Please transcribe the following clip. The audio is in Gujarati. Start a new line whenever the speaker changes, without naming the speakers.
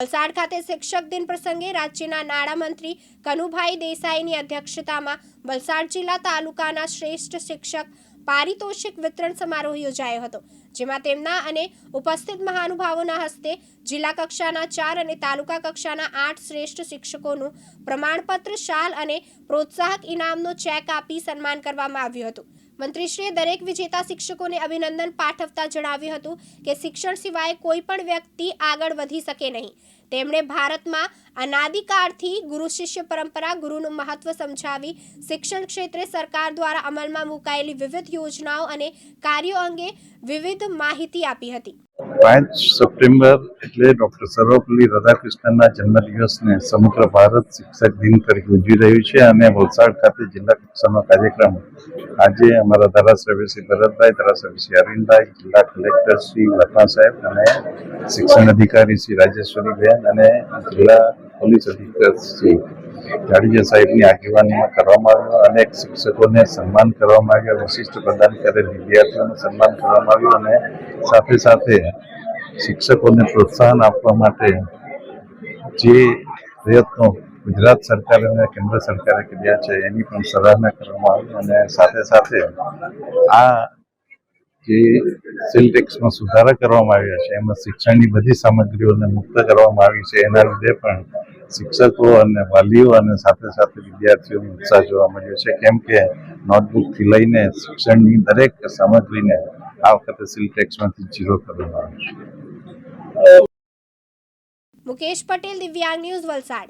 વલસાડ ખાતે શિક્ષક દિન પ્રસંગે રાજ્યના નાણામંત્રી કનુભાઈ દેસાઈની અધ્યક્ષતામાં વલસાડ જિલ્લા તાલુકાના શ્રેષ્ઠ શિક્ષક પારિતોષિક વિતરણ સમારોહ યોજાયો હતો, જેમાં તેમના અને ઉપસ્થિત મહાનુભાવોના હસ્તે જિલ્લા કક્ષાના ચાર અને તાલુકા કક્ષાના આઠ શ્રેષ્ઠ શિક્ષકોનું પ્રમાણપત્ર, શાલ અને પ્રોત્સાહક ઇનામનો ચેક આપી સન્માન કરવામાં આવ્યું હતું. મંત્રીશ્રીએ દરેક વિજેતા શિક્ષકોને અભિનંદન પાઠવતા જણાવ્યું હતું કે શિક્ષણ સિવાય કોઈ પણ વ્યક્તિ આગળ વધી શકે નહીં. તેમણે ભારતમાં અનાદિકાળથી ગુરુ શિષ્ય પરંપરા ગુરુનું મહત્વ સમજાવી શિક્ષણ ક્ષેત્રે સરકાર દ્વારા અમલમાં મુકાયેલી વિવિધ યોજનાઓ અને કાર્યો અંગે વિવિધ માહિતી આપી હતી.
પાંચ સપ્ટેમ્બર એટલે ડૉક્ટર સર્વપલ્લી રાધાકૃષ્ણનના જન્મદિવસને સમગ્ર ભારત શિક્ષક દિન તરીકે ઉજવી રહ્યું છે અને વલસાડ ખાતે જિલ્લા કક્ષાનો કાર્યક્રમ આજે અમારા ધારાસભ્ય શ્રી ભરતભાઈ, ધારાસભ્ય શ્રી અરવિંદભાઈ, જિલ્લા કલેક્ટર શ્રી લખા સાહેબ અને શિક્ષણ અધિકારી શ્રી રાજેશ્વરીબેન અને જિલ્લા પોલીસ અધિકારી શ્રી જાડેજા સાહેબની આગેવાનીમાં કરવામાં આવ્યું. અનેક શિક્ષકોને સન્માન કરવામાં આવ્યું. વિશિષ્ટ પ્રદાન કરેલ વિદ્યાર્થીઓને સન્માન કરવામાં આવ્યું. અને સાથે સાથે શિક્ષકોને પ્રોત્સાહન આપવા માટે જે પ્રયત્નો ગુજરાત સરકાર અને કેન્દ્ર સરકારે કર્યા છે, એની પણ સરાહના કરવામાં આવી. અને સાથે સાથે આ જે સેલ સુધારા કરવામાં આવ્યા છે, એમાં શિક્ષણની બધી સામગ્રીઓને મુક્ત કરવામાં આવી છે. એના લીધે પણ શિક્ષકો અને વાલીઓ અને સાથે સાથે વિદ્યાર્થીઓનો ઉત્સાહ જોવા મળ્યો છે. કેમ કે નોટબુકથી લઈને શિક્ષણની દરેક સામગ્રીને આ વખતે સિલટેક્સમાંથી જીરો કરવામાં આવે છે.
મુકેશ પટેલ, દિવ્યાંગ ન્યૂઝ વલસાડ.